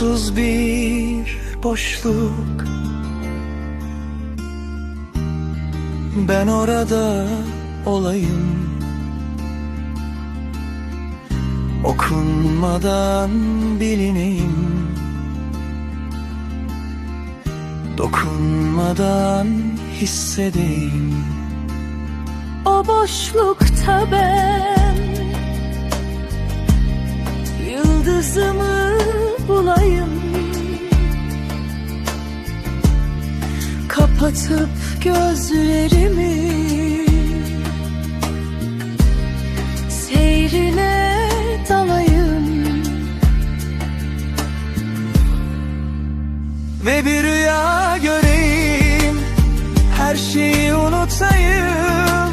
Sonsuz bir boşluk. Ben orada olayım. Okunmadan bilineyim. Dokunmadan hissedeyim. O boşlukta ben. Yıldızımı bulayım Kapatıp gözlerimi Seyrine dalayım. Ve bir rüya göreyim Her şeyi unutayım.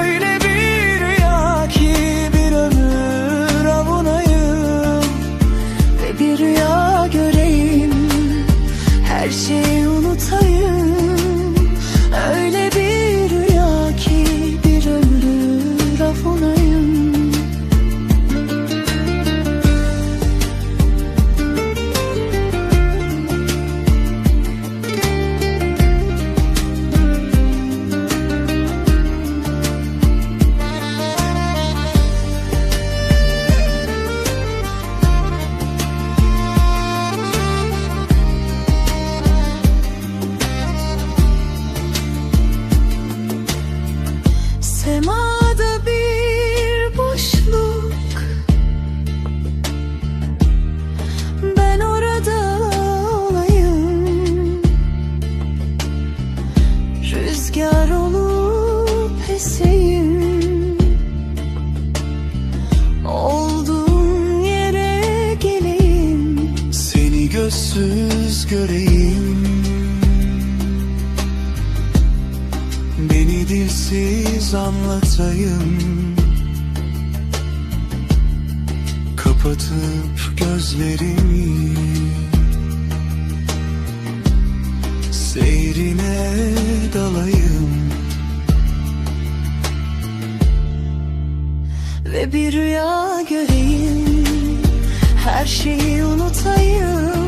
Öyle bir rüya ki bir ömür avunayım. Ve bir rüya göreyim Her şeyi unutayım Rüzgar olup eseyim. Olduğum yere geleyim Seni gözsüz göreyim. Beni dilsiz anlatayım. Kapatıp gözlerimi Seyrine dalayım. Ve bir rüya göreyim. Her şeyi unutayım